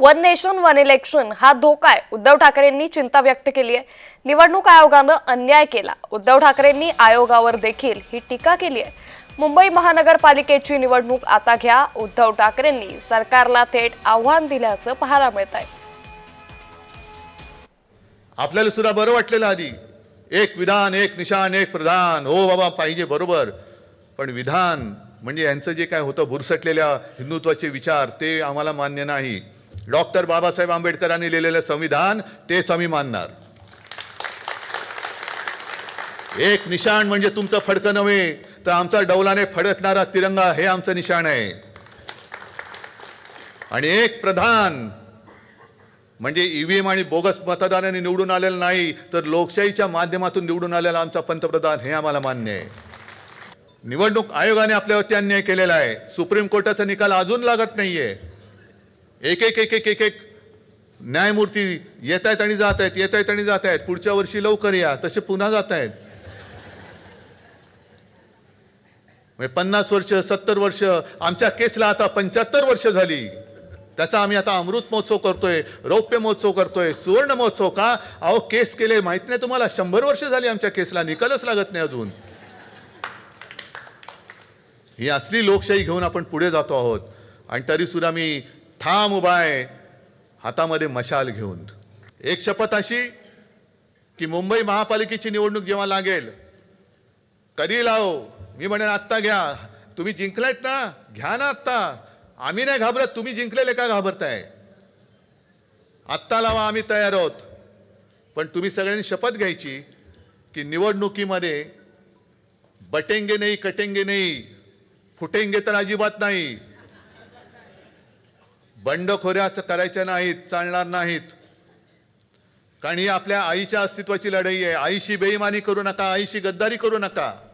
One nation one election हा धोका आहे. उद्धव ठाकरेंनी चिंता व्यक्त केली आहे. निवडणूक आयोगानं अन्याय केला. उद्धव ठाकरेंनी आयोगावर देखील ही टीका केली आहे. मुंबई महानगरपालिकेची निवडणूक आता घ्या. उद्धव ठाकरेंनी सरकारला थेट आव्हान दिल्याचं पाहायला मिळत आहे. आपल्याला सुद्धा बरं वाटलेलं आधी. एक विधान एक निशान एक प्रधान. हो बाबा पाहिजे बरोबर. पण विधान म्हणजे यांचं जे काय होतं भुरसटलेल्या हिंदुत्वाचे विचार ते आम्हाला मान्य नाही. डॉक्टर बाबासाहेब आंबेडकरांनी लिहिलेलं संविधान तेच आम्ही मानणार. एक निशाण म्हणजे तुमचं फडकं नव्हे तर आमचा डौलाने फडकणारा तिरंगा हे आमचं निशाण आहे. आणि एक प्रधान म्हणजे ईव्हीएम आणि बोगस मतदारांनी निवडून आलेलं नाही तर लोकशाहीच्या माध्यमातून निवडून आलेला आमचा पंतप्रधान हे आम्हाला मान्य आहे. निवडणूक आयोगाने आपल्यावरती अन्याय केलेला आहे. सुप्रीम कोर्टाचा निकाल अजून लागत नाहीये. एक एक एक एक एक एक. न्यायमूर्ती येत आहेत आणि जात आहेत येत आहेत आणि जात आहेत पुढच्या वर्षी लवकर या. तसे पुन्हा जात आहेत म्हणजे पन्नास वर्ष सत्तर वर्ष आमच्या केसला आता पंच्याहत्तर वर्ष झाली. त्याचा आम्ही आता अमृत महोत्सव करतोय रौप्य महोत्सव करतोय सुवर्ण महोत्सव का? अहो केस केले. माहीत नाही तुम्हाला शंभर वर्ष झाली आमच्या केसला. निकालच लागत नाही अजून. ही असली लोकशाही घेऊन आपण पुढे जातो आहोत. आणि तरी सुद्धा मी ठाम उभा आहे. हातामध्ये मशाल घेऊन. एक शपथ अशी की मुंबई महापालिकेची निवडणूक जेव्हा लागेल कधी लाव? मी म्हणेन आत्ता घ्या. तुम्ही जिंकलायत ना? घ्या ना आत्ता. आम्ही नाही घाबरत. तुम्ही जिंकलेले का घाबरताय? आत्ता लावा आम्ही तयार आहोत. पण तुम्ही सगळ्यांनी शपथ घ्यायची की निवडणुकीमध्ये बटेंगे नाही कटेंगे नाही फुटेंगे तर अजिबात नाही. बंडखोऱ्याच करायच्या नाहीत चालणार नाहीत. कारण ही आपल्या आईच्या अस्तित्वाची लढाई आहे. आईशी बेईमानी करू नका आईशी गद्दारी करू नका.